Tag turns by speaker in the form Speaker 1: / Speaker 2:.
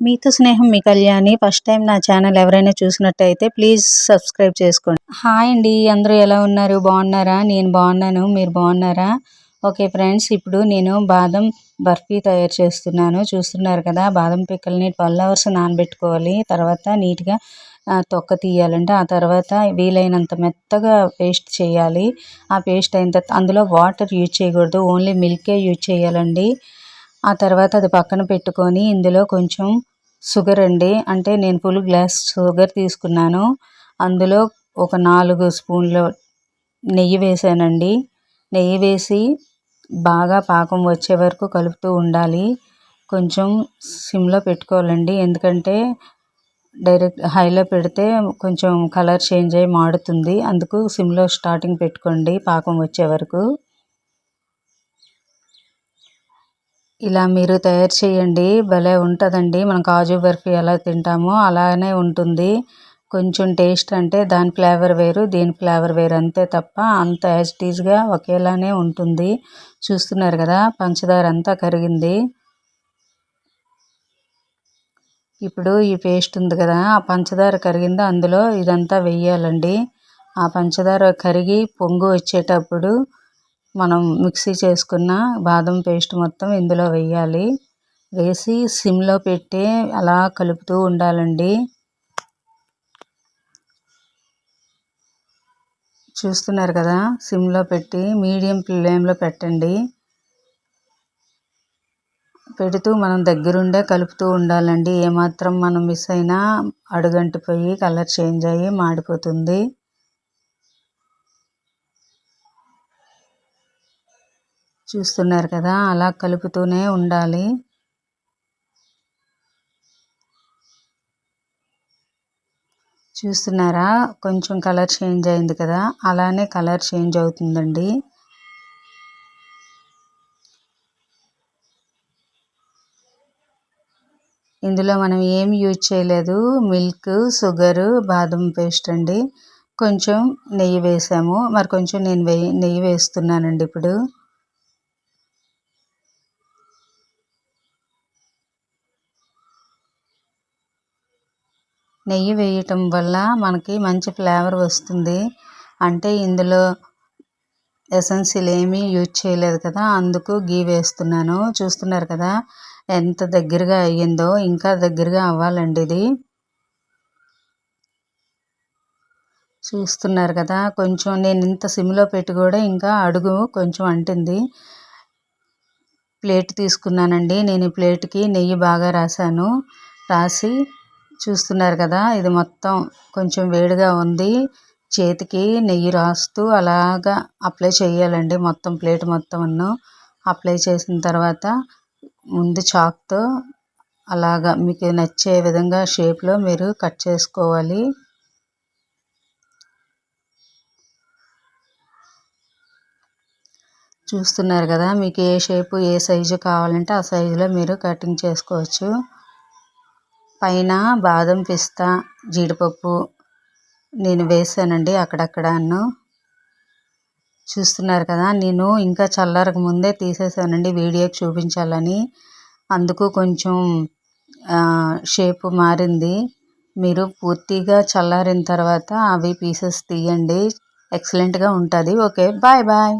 Speaker 1: మీతో స్నేహం మీ కళ్యాణి. ఫస్ట్ టైం నా ఛానల్ ఎవరైనా చూసినట్టయితే ప్లీజ్ సబ్స్క్రైబ్ చేసుకోండి. హాయ్ అండి అందరూ ఎలా ఉన్నారు? బాగున్నారా? నేను బాగున్నాను మీరు బాగున్నారా? ఓకే ఫ్రెండ్స్ ఇప్పుడు నేను బాదం బర్ఫీ తయారు చేస్తున్నాను. చూస్తున్నారు కదా బాదం పిక్కల్ని ట్వెల్వ్ అవర్స్ నానబెట్టుకోవాలి. తర్వాత నీట్గా తొక్క తీయాలంటే. ఆ తర్వాత వీలైనంత మెత్తగా పేస్ట్ చేయాలి. ఆ పేస్ట్ అయిన తర్వాత అందులో వాటర్ యూజ్ చేయకూడదు. ఓన్లీ మిల్కే యూజ్ చేయాలండి. ఆ తర్వాత అది పక్కన పెట్టుకొని ఇందులో కొంచెం షుగర్ అండి. అంటే నేను ఫుల్ గ్లాస్ షుగర్ తీసుకున్నాను. అందులో ఒక నాలుగు స్పూన్లు నెయ్యి వేసానండి. నెయ్యి వేసి బాగా పాకం వచ్చే వరకు కలుపుతూ ఉండాలి. కొంచెం సిమ్లో పెట్టుకోవాలండి. ఎందుకంటే డైరెక్ట్ హైలో పెడితే కొంచెం కలర్ చేంజ్ అయ్యి మాడుతుంది. అందుకు సిమ్లో స్టార్టింగ్ పెట్టుకోండి పాకం వచ్చే వరకు. ఇలా మీరు తయారు చేయండి. భలే ఉంటుందండి. మనం కాజు బర్ఫీ ఎలా తింటామో అలానే ఉంటుంది. కొంచెం టేస్ట్ అంటే దాని ఫ్లేవర్ వేరు దీని ఫ్లేవర్ వేరు అంతే తప్ప అంత యాజిటీజ్గా ఒకేలానే ఉంటుంది. చూస్తున్నారు కదా పంచదార అంతా కరిగింది. ఇప్పుడు ఈ పేస్ట్ ఉంది కదా ఆ పంచదార కరిగింది అందులో ఇదంతా వెయ్యాలండి ఆ పంచదార కరిగి పొంగు వచ్చేటప్పుడు మనం మిక్సీ చేసుకున్న బాదం పేస్ట్ మొత్తం ఇందులో వేయాలి. వేసి సిమ్లో పెట్టి అలా కలుపుతూ ఉండాలండి. చూస్తున్నారు కదా సిమ్లో పెట్టి మీడియం ఫ్లేమ్లో పెట్టండి. పెడుతూ మనం దగ్గరుండే కలుపుతూ ఉండాలండి. ఏమాత్రం మనం మిస్ అయినా అడుగంటిపోయి కలర్ చేంజ్ అయ్యి మాడిపోతుంది. చూస్తున్నారు కదా అలా కలుపుతూనే ఉండాలి. చూస్తున్నారా? కొంచెం కలర్ చేంజ్ అయింది కదా అలానే కలర్ చేంజ్ అవుతుందండి. ఇందులో మనం ఏం యూజ్ చేయలేదు? మిల్క్ షుగరు బాదం పేస్ట్ అండి. కొంచెం నెయ్యి వేసాము. మరి కొంచెం నేను నెయ్యి వేస్తున్నానండి ఇప్పుడు. నెయ్యి వేయటం వల్ల మనకి మంచి ఫ్లేవర్ వస్తుంది. అంటే ఇందులో ఎసెన్షియల్ ఏమీ యూజ్ చేయలేదు కదా అందుకు గీ వేస్తున్నాను. చూస్తున్నారు కదా ఎంత దగ్గరగా అయ్యిందో ఇంకా దగ్గరగా అవ్వాలండి ఇది. చూస్తున్నారు కదా కొంచెం నేను ఇంత సిమ్లో పెట్టి కూడా ఇంకా అడుగు కొంచెం అంటింది. ప్లేట్ తీసుకున్నానండి. నేను ఈ ప్లేట్కి నెయ్యి బాగా రాశాను. రాసి చూస్తున్నారు కదా ఇది మొత్తం కొంచెం వేడిగా ఉంది. చేతికి నెయ్యి రాస్తూ అలాగా అప్లై చేయాలండి. మొత్తం ప్లేట్ మొత్తం అప్లై చేసిన తర్వాత ముందు చాక్తో అలాగా మీకు నచ్చే విధంగా షేప్లో మీరు కట్ చేసుకోవాలి. చూస్తున్నారు కదా మీకు ఏ షేపు ఏ సైజు కావాలంటే ఆ సైజులో మీరు కటింగ్ చేసుకోవచ్చు. పైన బాదం పిస్తా జీడిపప్పు నేను వేసానండి అక్కడక్కడను చూస్తున్నారు కదా నేను ఇంకా చల్లారక ముందే తీసేసానండి వీడియోకి చూపించాలని. అందుకు కొంచెం షేప్ మారింది. మీరు పూర్తిగా చల్లారిన తర్వాత అవి పీసెస్ తీయండి. ఎక్సలెంట్గా ఉంటుంది. Okay bye bye.